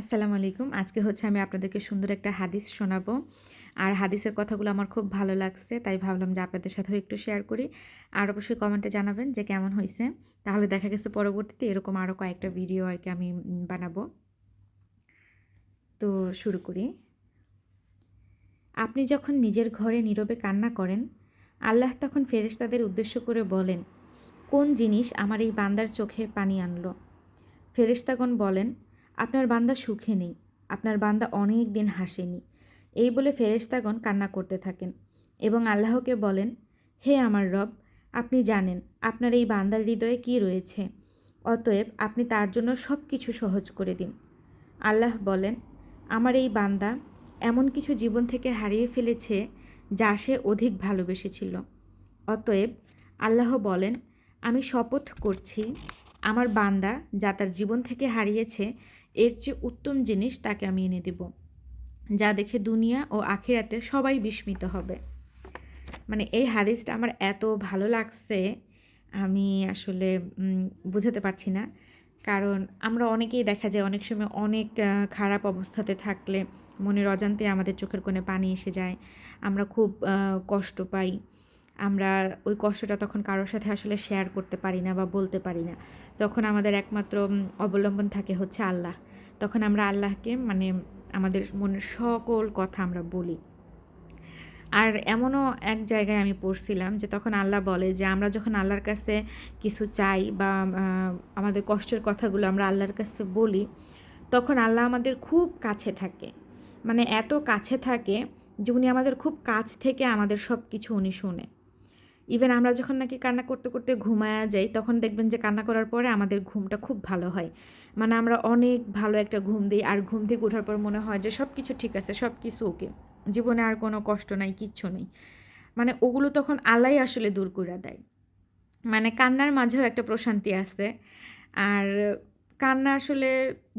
আসসালামু আলাইকুম। আজকে হচ্ছে আমি আপনাদেরকে সুন্দর একটা হাদিস শোনাবো। আর হাদিসের কথাগুলো আমার খুব ভালো লাগছে, তাই ভাবলাম যে আপনাদের সাথেও একটু শেয়ার করি। আর অবশ্যই কমেন্টে জানাবেন যে কেমন হয়েছে। তাহলে দেখা গেছে পরবর্তীতে এরকম আরও কয়েকটা ভিডিও আর কি আমি বানাবো। তো শুরু করি। আপনি যখন নিজের ঘরে নীরবে কান্না করেন, আল্লাহ তখন ফেরেশতাদের উদ্দেশ্য করে বলেন, কোন জিনিস আমার এই বান্দার চোখে পানি আনলো? ফেরেশতাগণ বলেন আপনার বান্দা সুখে নেই, আপনার বান্দা অনেক দিন হাসেনি। এই বলে ফেরেশতাগণ কান্না করতে থাকেন এবং আল্লাহকে বলেন, হে আমার রব, আপনি জানেন আপনার এই বান্দার হৃদয়ে কী রয়েছে, অতএব আপনি তার জন্য সব কিছু সহজ করে দিন। আল্লাহ বলেন, আমার এই বান্দা এমন কিছু জীবন থেকে হারিয়ে ফেলেছে যা সে অধিক ভালোবেসেছিল। অতএব আল্লাহ বলেন, আমি শপথ করছি, আমার বান্দা যা তার জীবন থেকে হারিয়েছে এর চেয়ে উত্তম জিনিস তাকে আমি এনে দেব, যা দেখে দুনিয়া ও আখিরাতে সবাই বিস্মিত হবে। মানে এই হাদিসটা আমার এত ভালো লাগছে, আমি আসলে বোঝাতে পারছি না। কারণ আমরা অনেকেই দেখা যায় অনেক সময় অনেক খারাপ অবস্থাতে থাকলে মনের অজান্তে আমাদের চোখের কোণে পানি এসে যায়, আমরা খুব কষ্ট পাই। আমরা ওই কষ্টটা তখন কারোর সাথে আসলে শেয়ার করতে পারি না বা বলতে পারি না। তখন আমাদের একমাত্র অবলম্বন থাকে হচ্ছে আল্লাহ। তখন আমরা আল্লাহকে মানে আমাদের মনের সকল কথা আমরা বলি। আর এমনও এক জায়গায় আমি পড়ছিলাম যে তখন আল্লাহ বলে যে আমরা যখন আল্লাহর কাছে কিছু চাই বা আমাদের কষ্টের কথাগুলো আমরা আল্লাহর কাছে বলি, তখন আল্লাহ আমাদের খুব কাছে থাকে। মানে এত কাছে থাকে যে উনি আমাদের খুব কাছ থেকে আমাদের সব কিছু উনি শুনে। ইভেন আমরা যখন নাকি কান্না করতে করতে ঘুমায়া যাই, তখন দেখবেন যে কান্না করার পরে আমাদের ঘুমটা খুব ভালো হয়। মানে আমরা অনেক ভালো একটা ঘুম দিই, আর ঘুম থেকে ওঠার পর মনে হয় যে সব কিছু ঠিক আছে সব কিছু ওকে জীবনে আর কোনো কষ্ট নাই, কিচ্ছু নেই। মানে ওগুলো তখন আল্লাহ আসলে দূর করে দেয়। মানে কান্নার মাঝেও একটা প্রশান্তি আছে। আর কান্না আসলে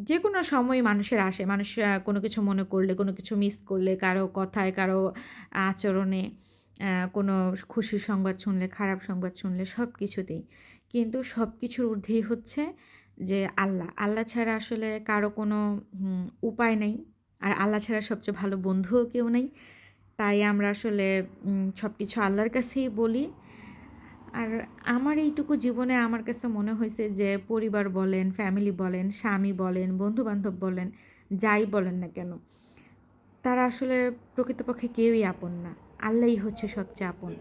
যে কোনো সময় মানুষের আসে। মানুষ কোনো কিছু মনে করলে, কোনো কিছু মিস করলে, কারও কথায়, কারও আচরণে কোনো খুশির সংবাদ শুনলে, খারাপ সংবাদ শুনলে সব কিছুতেই কিন্তু সব কিছুর ঊর্ধ্বেই হচ্ছে যে আল্লাহ। আল্লাহ ছাড়া আসলে কারও কোনো উপায় নেই। আর আল্লাহ ছাড়া সবচেয়ে ভালো বন্ধুও কেউ নেই। তাই আমরা আসলে সব কিছু আল্লাহর কাছেই বলি। আর আমার এইটুকু জীবনে আমার কাছে মনে হয়েছে যে, পরিবার বলেন ফ্যামিলি বলেন, স্বামী বলেন, বন্ধুবান্ধব বলেন, যাই বলেন না কেন, তারা আসলে প্রকৃতপক্ষে কেউই আপন না। আল্লাহই হচ্ছে সবচেয়ে আপন।